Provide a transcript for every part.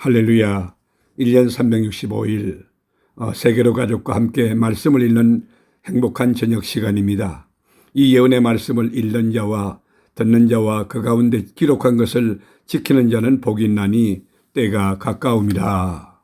할렐루야. 1년 365일 어, 세계로 가족과 함께 말씀을 읽는 행복한 저녁 시간입니다. 이 예언의 말씀을 읽는 자와 듣는 자와 그 가운데 기록한 것을 지키는 자는 복이 있나니 때가 가까움이라.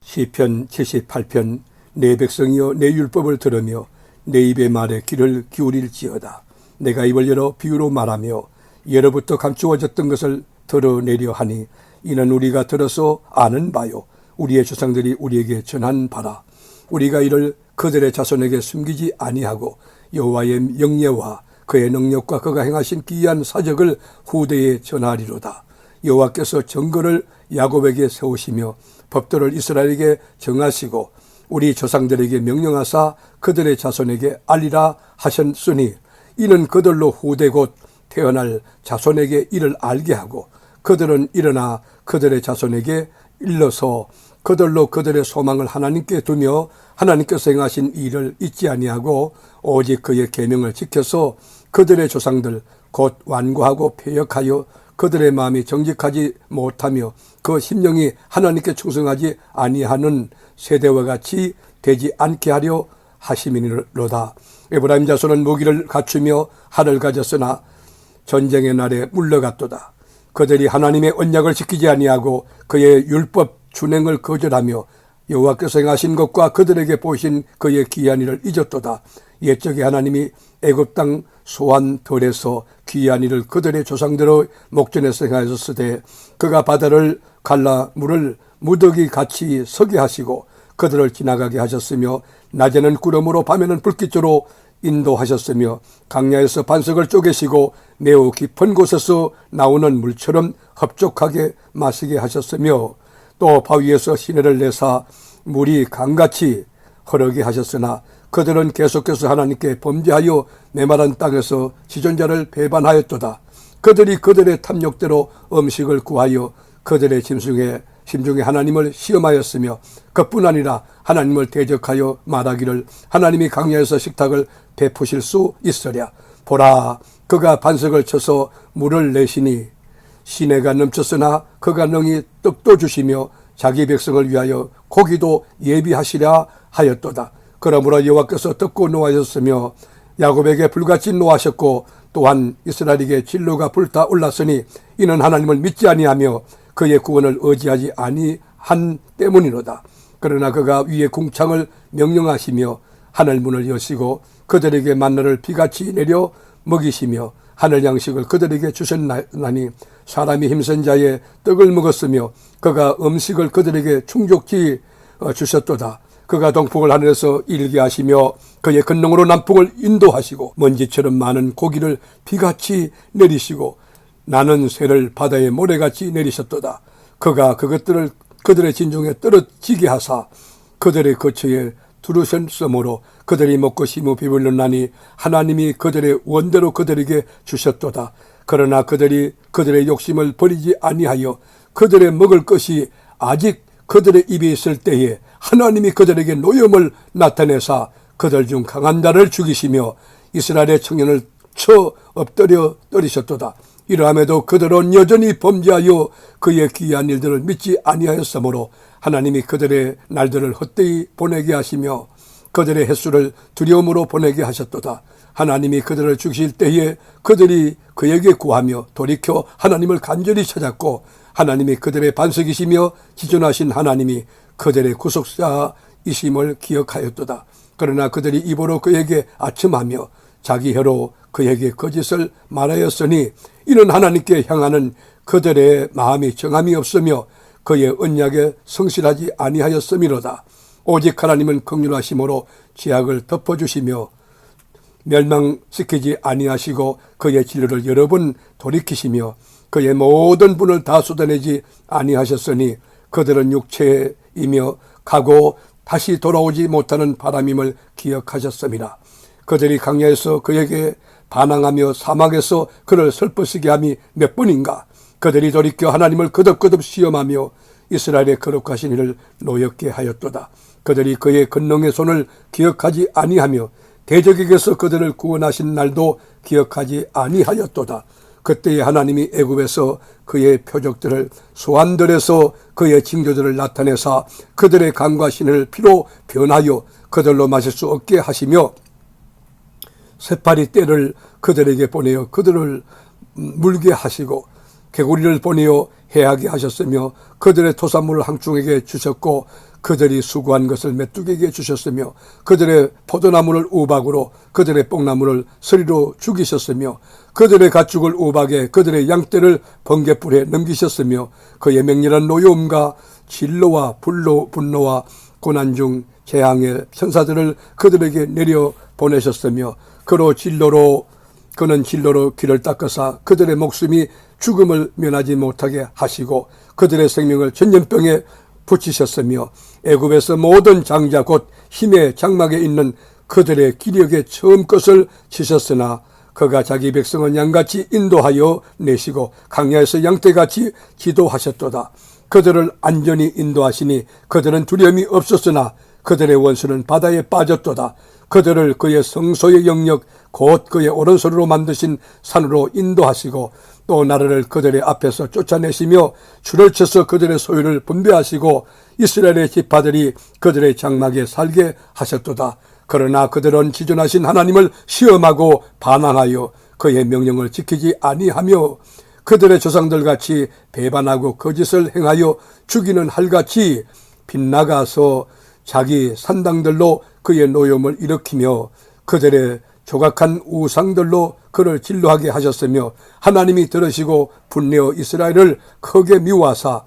시편 78편 내 백성이여 내 율법을 들으며 내 입의 말에 귀를 기울일지어다 내가 입을 열어 비유로 말하며 예로부터 감추어졌던 것을 드러내려 하니 이는 우리가 들어서 아는 바요. 우리의 조상들이 우리에게 전한 바라. 우리가 이를 그들의 자손에게 숨기지 아니하고 여호와의 영예와 그의 능력과 그가 행하신 기이한 사적을 후대에 전하리로다. 여호와께서 정거를 야곱에게 세우시며 법도를 이스라엘에게 정하시고 우리 조상들에게 명령하사 그들의 자손에게 알리라 하셨으니 이는 그들로 후대 곧 태어날 자손에게 이를 알게 하고 그들은 일어나 그들의 자손에게 일러서 그들로 그들의 소망을 하나님께 두며 하나님께서 행하신 일을 잊지 아니하고 오직 그의 계명을 지켜서 그들의 조상들 곧 완고하고 폐역하여 그들의 마음이 정직하지 못하며 그 심령이 하나님께 충성하지 아니하는 세대와 같이 되지 않게 하려 하심이로다. 에브라임 자손은 무기를 갖추며 하를 가졌으나 전쟁의 날에 물러갔도다. 그들이 하나님의 언약을 지키지 아니하고 그의 율법 준행을 거절하며 여호와께서 행하신 것과 그들에게 보신 그의 귀한 일을 잊었도다. 옛적에 하나님이 애굽 땅 소환 들에서 귀한 일을 그들의 조상들의 목전에서 행하셨으되 그가 바다를 갈라 물을 무더기 같이 서게 하시고 그들을 지나가게 하셨으며 낮에는 구름으로 밤에는 불빛으로 인도하셨으며 강야에서 반석을 쪼개시고 매우 깊은 곳에서 나오는 물처럼 흡족하게 마시게 하셨으며 또 바위에서 시내를 내사 물이 강같이 흐르게 하셨으나 그들은 계속해서 하나님께 범죄하여 메마른 땅에서 지존자를 배반하였도다. 그들이 그들의 탐욕대로 음식을 구하여 그들의 짐승에 심중에 하나님을 시험하였으며 그뿐 아니라 하나님을 대적하여 말하기를 하나님이 강야에서 식탁을 베푸실 수 있으랴 보라 그가 반석을 쳐서 물을 내시니 시내가 넘쳤으나 그가 능히 떡도 주시며 자기 백성을 위하여 고기도 예비하시랴 하였도다 그러므로 여호와께서 듣고 노하셨으며 야곱에게 불같이 노하셨고 또한 이스라엘에게 진로가 불타 올랐으니 이는 하나님을 믿지 아니하며 그의 구원을 의지하지 아니한 때문이로다. 그러나 그가 위에 궁창을 명령하시며 하늘 문을 여시고 그들에게 만나를 비같이 내려 먹이시며 하늘 양식을 그들에게 주셨나니 사람이 힘센 자의 떡을 먹었으며 그가 음식을 그들에게 충족히 어, 주셨도다. 그가 동풍을 하늘에서 일게 하시며 그의 근능으로 남풍을 인도하시고 먼지처럼 많은 고기를 비같이 내리시고 나는 새를 바다에 모래같이 내리셨도다. 그가 그것들을 그들의 진중에 떨어지게 하사 그들의 거처에 두르셨으므로 그들이 먹고 심어 비불렸나니 하나님이 그들의 원대로 그들에게 주셨도다. 그러나 그들이 그들의 욕심을 버리지 아니하여 그들의 먹을 것이 아직 그들의 입에 있을 때에 하나님이 그들에게 노염을 나타내사 그들 중 강한 자를 죽이시며 이스라엘의 청년을 쳐 엎드려 떨이셨도다. 이러함에도 그들은 여전히 범죄하여 그의 귀한 일들을 믿지 아니하였으므로 하나님이 그들의 날들을 헛되이 보내게 하시며 그들의 횟수를 두려움으로 보내게 하셨도다. 하나님이 그들을 죽이실 때에 그들이 그에게 구하며 돌이켜 하나님을 간절히 찾았고 하나님이 그들의 반석이시며 지존하신 하나님이 그들의 구속자이심을 기억하였도다. 그러나 그들이 입으로 그에게 아첨하며 자기 혀로 그에게 거짓을 말하였으니 이는 하나님께 향하는 그들의 마음이 정함이 없으며 그의 언약에 성실하지 아니하였음이로다. 오직 하나님은 긍휼하심으로 죄악을 덮어주시며 멸망시키지 아니하시고 그의 진료를 여러 번 돌이키시며 그의 모든 분을 다 쏟아내지 아니하셨으니 그들은 육체이며 가고 다시 돌아오지 못하는 바람임을 기억하셨습니다. 그들이 강야에서 그에게 반항하며 사막에서 그를 슬퍼시게 함이 몇 번인가 그들이 돌이켜 하나님을 거듭거듭 시험하며 이스라엘의 거룩하신 이를 노엽게 하였도다. 그들이 그의 근능의 손을 기억하지 아니하며 대적에게서 그들을 구원하신 날도 기억하지 아니하였도다. 그때에 하나님이 애굽에서 그의 표적들을 소환들에서 그의 징조들을 나타내사 그들의 감과 신을 피로 변하여 그들로 마실 수 없게 하시며 새파리 떼를 그들에게 보내어 그들을 물게 하시고 개구리를 보내어 해하게 하셨으며 그들의 토산물을 항중에게 주셨고 그들이 수고한 것을 메뚜기에게 주셨으며 그들의 포도나무를 우박으로 그들의 뽕나무를 서리로 죽이셨으며 그들의 가축을 우박에 그들의 양떼를 번개불에 넘기셨으며 그의 맹렬한 노여움과 진로와 불로 분노와 고난 중 재앙의 천사들을 그들에게 내려 보내셨으며 그로 진로로 그는 진로로 길을 닦아사 그들의 목숨이 죽음을 면하지 못하게 하시고 그들의 생명을 전염병에 붙이셨으며 애굽에서 모든 장자 곧 힘의 장막에 있는 그들의 기력에 처음 것을 치셨으나 그가 자기 백성은 양같이 인도하여 내시고 강야에서 양떼같이 지도하셨도다. 그들을 안전히 인도하시니 그들은 두려움이 없었으나 그들의 원수는 바다에 빠졌도다. 그들을 그의 성소의 영역 곧 그의 오른손으로 만드신 산으로 인도하시고 또 나라를 그들의 앞에서 쫓아내시며 줄을 쳐서 그들의 소유를 분배하시고 이스라엘의 지파들이 그들의 장막에 살게 하셨도다. 그러나 그들은 지존하신 하나님을 시험하고 반항하여 그의 명령을 지키지 아니하며 그들의 조상들 같이 배반하고 거짓을 행하여 죽이는 할같이 빗나가서 자기 산당들로 그의 노염을 일으키며 그들의 조각한 우상들로 그를 진로하게 하셨으며 하나님이 들으시고 분내어 이스라엘을 크게 미워하사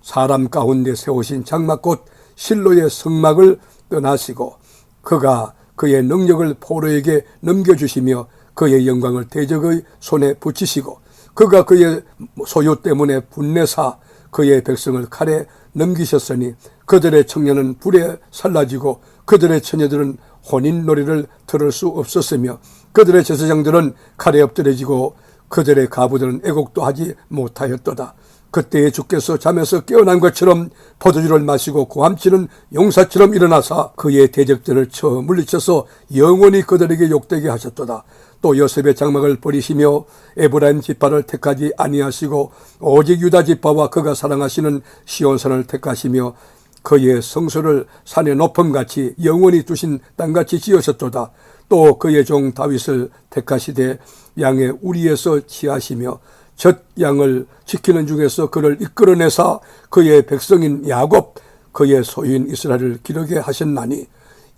사람 가운데 세우신 장막 곧 실로의 성막을 떠나시고 그가 그의 능력을 포로에게 넘겨주시며 그의 영광을 대적의 손에 붙이시고 그가 그의 소유 때문에 분내사 그의 백성을 칼에 넘기셨으니 그들의 청년은 불에 살라지고 그들의 처녀들은 혼인 노래를 들을 수 없었으며 그들의 제사장들은 칼에 엎드려지고 그들의 가부들은 애곡도 하지 못하였도다. 그때에 주께서 잠에서 깨어난 것처럼 포도주를 마시고 고함치는 용사처럼 일어나사 그의 대적들을 쳐 물리쳐서 영원히 그들에게 욕되게 하셨도다. 또 요셉의 장막을 버리시며 에브라임 지파를 택하지 아니하시고 오직 유다 지파와 그가 사랑하시는 시온산을 택하시며 그의 성소를 산의 높음같이 영원히 두신 땅같이 지으셨도다. 또 그의 종 다윗을 택하시되 양의 우리에서 지하시며 젖 양을 지키는 중에서 그를 이끌어내사 그의 백성인 야곱 그의 소유인 이스라엘을 기르게 하셨나니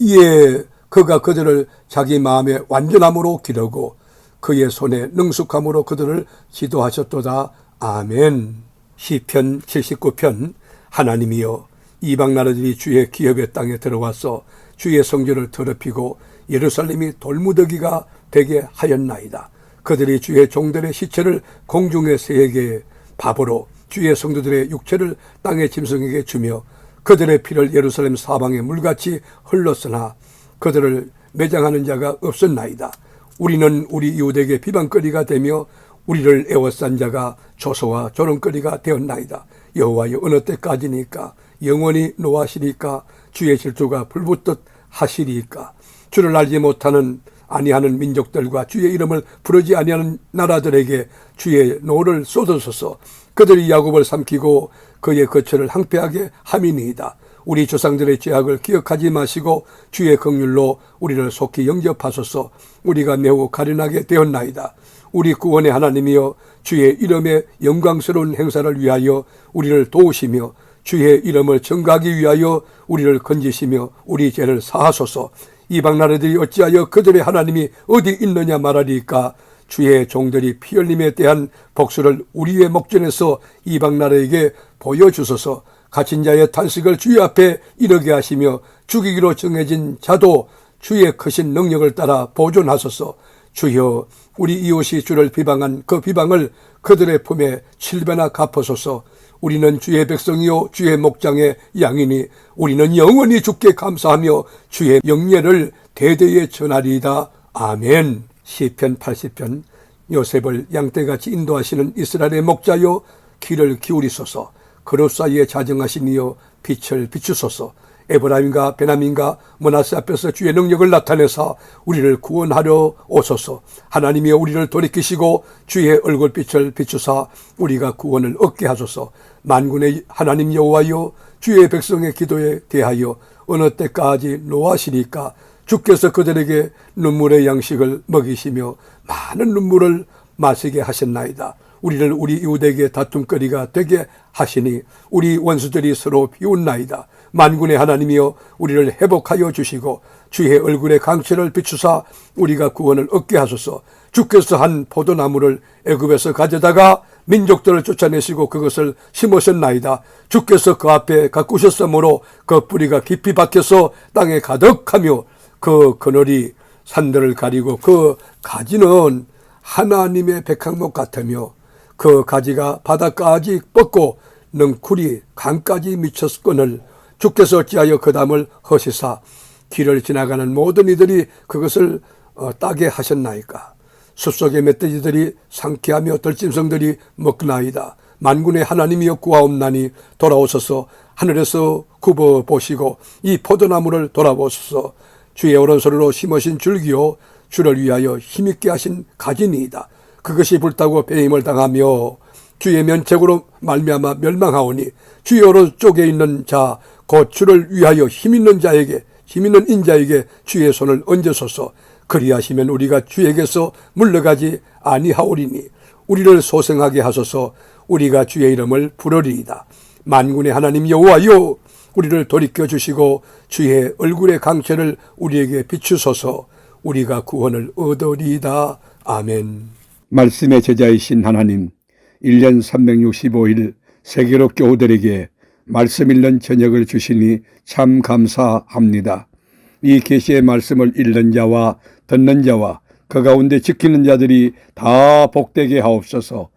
이에 그가 그들을 자기 마음의 완전함으로 기르고 그의 손에 능숙함으로 그들을 지도하셨도다. 아멘. 시편 79편 하나님이여 이방 나라들이 주의 기업의 땅에 들어와서 주의 성전을 더럽히고 예루살렘이 돌무더기가 되게 하였나이다. 그들이 주의 종들의 시체를 공중의 새에게 밥으로 주의 성도들의 육체를 땅의 짐승에게 주며 그들의 피를 예루살렘 사방에 물같이 흘렀으나 그들을 매장하는 자가 없었나이다. 우리는 우리 이웃에게 비방거리가 되며 우리를 애워싼 자가 조소와 조롱거리가 되었나이다. 여호와여 어느 때까지니까 영원히 노하시니까 주의 질투가 불붙듯 하시리까 주를 알지 못하는 아니하는 민족들과 주의 이름을 부르지 아니하는 나라들에게 주의 노를 쏟으소서 그들이 야곱을 삼키고 그의 거처를 항폐하게 함이니이다. 우리 조상들의 죄악을 기억하지 마시고 주의 긍휼로 우리를 속히 영접하소서 우리가 매우 가련하게 되었나이다. 우리 구원의 하나님이여 주의 이름의 영광스러운 행사를 위하여 우리를 도우시며 주의 이름을 증가하기 위하여 우리를 건지시며 우리 죄를 사하소서. 이방 나라들이 어찌하여 그들의 하나님이 어디 있느냐 말하리까? 주의 종들이 피 흘림에 대한 복수를 우리의 목전에서 이방 나라에게 보여주소서. 갇힌 자의 탄식을 주의 앞에 이르게 하시며 죽이기로 정해진 자도 주의 크신 능력을 따라 보존하소서. 주여 우리 이웃이 주를 비방한 그 비방을 그들의 품에 칠배나 갚으소서 우리는 주의 백성이요 주의 목장의 양이니 우리는 영원히 주께 감사하며 주의 명예를 대대에 전하리이다. 아멘. 시편 80편 요셉을 양떼같이 인도하시는 이스라엘의 목자여 귀를 기울이소서 그룹 사이에 자정하시니여 빛을 비추소서 에브라임과 베나민과 모나스 앞에서 주의 능력을 나타내사 우리를 구원하려 오소서 하나님이여 우리를 돌이키시고 주의 얼굴빛을 비추사 우리가 구원을 얻게 하소서 만군의 하나님 여호와여 주의 백성의 기도에 대하여 어느 때까지 노하시니까 주께서 그들에게 눈물의 양식을 먹이시며 많은 눈물을 마시게 하셨나이다. 우리를 우리 이웃에게 다툼거리가 되게 하시니 우리 원수들이 서로 비웃나이다. 만군의 하나님이여 우리를 회복하여 주시고 주의 얼굴에 강체를 비추사 우리가 구원을 얻게 하소서. 주께서 한 포도나무를 애굽에서 가져다가 민족들을 쫓아내시고 그것을 심으셨나이다. 주께서 그 앞에 가꾸셨으므로 그 뿌리가 깊이 박혀서 땅에 가득하며 그 그늘이 산들을 가리고 그 가지는 하나님의 백향목 같으며 그 가지가 바닥까지 뻗고 능쿨이 강까지 미쳤거늘 주께서 어찌하여 그 담을 허시사 길을 지나가는 모든 이들이 그것을 어, 따게 하셨나이까? 숲속의 멧돼지들이 상쾌하며 들짐승들이 먹나이다. 만군의 하나님이여 구하옵나니 돌아오소서 하늘에서 굽어 보시고 이 포도나무를 돌아보소서. 주의 오른손으로 심으신 줄기요 주를 위하여 힘있게 하신 가지니이다. 그것이 불타고 배임을 당하며 주의 면책으로 말미암아 멸망하오니 주의 오른쪽에 있는 자 곧 주를 위하여 힘있는 자에게 힘있는 인자에게 주의 손을 얹으소서. 그리하시면 우리가 주에게서 물러가지 아니하오리니 우리를 소생하게 하소서. 우리가 주의 이름을 부르리이다. 만군의 하나님 여호와여 우리를 돌이켜 주시고 주의 얼굴의 강체를 우리에게 비추소서. 우리가 구원을 얻으리이다. 아멘. 말씀의 제자이신 하나님, 1년 365일 세계로 교우들에게 말씀 읽는 저녁을 주시니 참 감사합니다. 이 계시의 말씀을 읽는 자와 듣는 자와 그 가운데 지키는 자들이 다 복되게 하옵소서.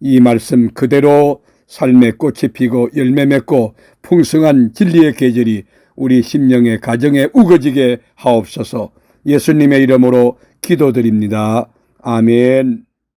이 말씀 그대로 삶의 꽃이 피고 열매 맺고 풍성한 진리의 계절이 우리 심령의 가정에 우거지게 하옵소서. 예수님의 이름으로 기도드립니다. 아멘.